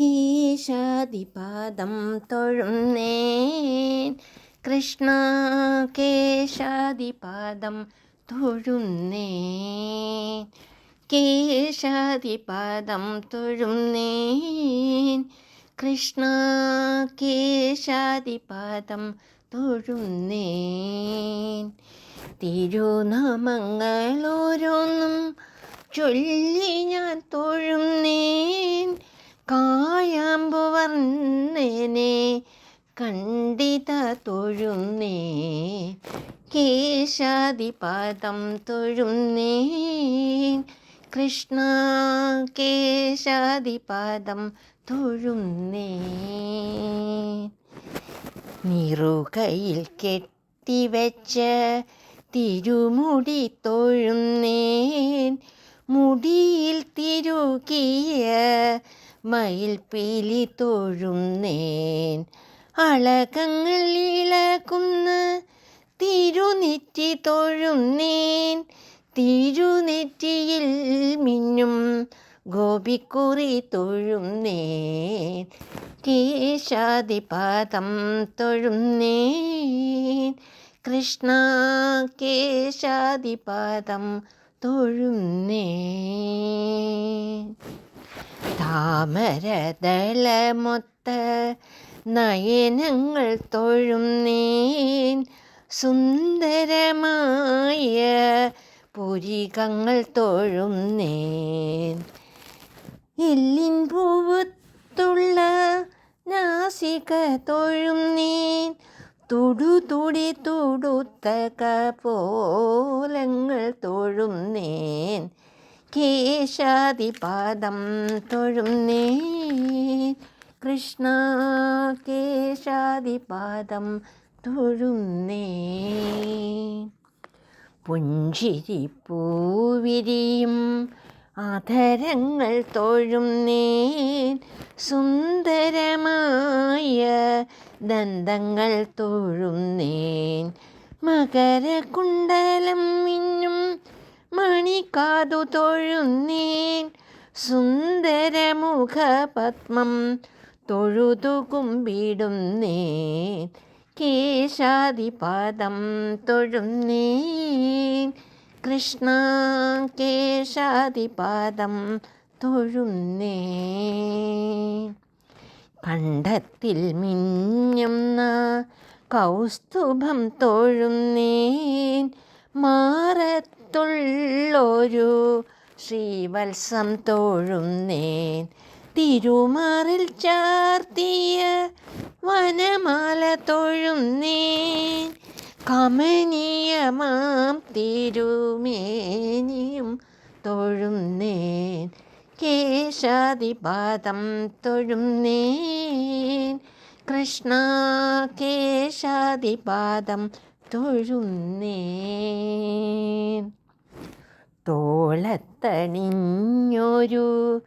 കേശാദിപാദം തൊഴുന്നേൻ. കൃഷ്ണ കേശാദിപാദം തൊഴുന്നേൻ. കേശാദിപാദം തൊഴുന്നേൻ. കൃഷ്ണ കേശാദിപാദം തൊഴുന്നേൻ. തിരുനാമങ്ങളോരോന്നും ചൊല്ലി ഞാൻ തൊഴുന്നേൻ. വന്നേനെ കണ്ടിത തൊഴുന്നേ. കേശാദിപാദം തൊഴുന്നേ. കൃഷ്ണ കേശാദിപാദം തൊഴുന്നേ. നിറുകയിൽ കെട്ടിവെച്ച തിരുമുടി തൊഴുന്നേൻ. മുടിയിൽ തിരുകിയ പീലി തൊഴുന്നേൻ. അളകങ്ങൾ ഇളകുന്ന തിരുനെറ്റി തൊഴുന്നേൻ. തിരുനെറ്റിയിൽ മിന്നും ഗോപിക്കുറി തൊഴുന്നേൻ. കേശാദിപാദം തൊഴുന്നേൻ. കൃഷ്ണ കേശാദിപാദം തൊഴുന്നേൻ. താമരദളമൊത്ത നയനങ്ങൾ തൊഴും നീൻ. സുന്ദരമായ പുരികങ്ങൾ തൊഴുന്നേൻ എല്ലിൻ പൂവത്തുള്ള നാസിക തൊഴും തൊഴുന്നേൻ തുടുതുടി തുടുത്ത കപോലങ്ങൾ തൊഴും തൊഴുന്നേൻ കേശാദിപാദം തൊഴുന്നേ. കൃഷ്ണ കേശാദിപാദം തൊഴുന്നേ. പുഞ്ചിരി പൂവിരിയും ആധരങ്ങൾ തൊഴുന്നേൻ. സുന്ദരമായ ദന്തങ്ങൾ തൊഴുന്നേൻ. മകരകുണ്ടലം മിന്നും മണിക്കാതു തൊഴുന്നീൻ സുന്ദരമുഖപത്മം തൊഴുതു കുമ്പിടുന്നേ കേശാദിപാദം തൊഴുന്നീൻ കൃഷ്ണ കേശാദിപാദം തൊഴുന്നേ കണ്ടത്തിൽ മിന്നുന്ന കൗസ്തുഭം തൊഴുന്നേൻ മാറത്തുള്ളൊരു ശ്രീവത്സം തോഴുന്നേൻ. തിരുമാറിൽ ചാർത്തിയ വനമാല തൊഴുന്നേൻ. കമനീയമാം തിരുമേനിയും തൊഴുന്നേൻ. കേശാദിപാദം തൊഴുന്നേൻ. കൃഷ്ണ കേശാദിപാദം തൊഴുന്നേൻ. തോളത്തണിഞ്ഞൊരു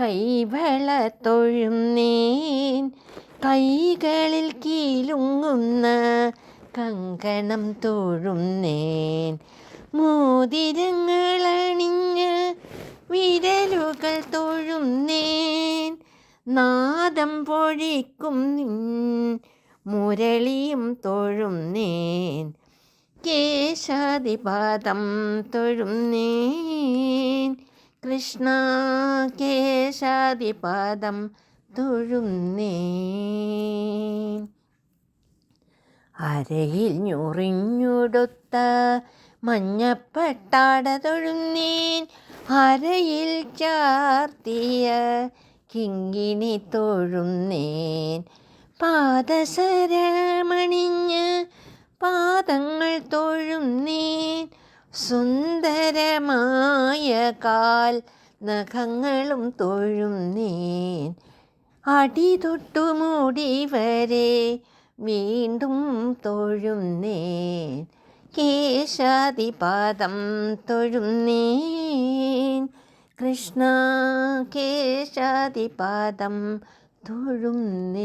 കൈവള തൊഴുന്നേൻ. കൈകളിൽ കീലുങ്ങുന്ന കങ്കണം തൊഴുന്നേൻ. മോതിരങ്ങളണിഞ്ഞ് വിരലുകൾ തൊഴുന്നേൻ. നാദം പൊഴിക്കും നിൻ മുരളിയും തൊഴുന്നേൻ. കേശാദിപാദം തൊഴുന്നേൻ. കൃഷ്ണ കേശാദിപാദം തൊഴുന്നേൻ. അരയിൽ ഞൊറിഞ്ഞുടുത്ത മഞ്ഞപ്പട്ടാട തൊഴുന്നേൻ. അരയിൽ ചാർത്തിയ കിങ്ങിണി തൊഴുന്നേൻ. പാദസരമണിഞ്ഞ് പാദങ്ങൾ തൊഴുന്നേൻ സുന്ദരമായ കാൽ നഖങ്ങളും തൊഴുന്നേൻ അടി തൊട്ടു മൂടി വരെ വീണ്ടും തൊഴുന്നേൻ കേശാദിപാദം തൊഴുന്നേൻ കൃഷ്ണ കേശാദിപാദം തൊഴുന്നേൻ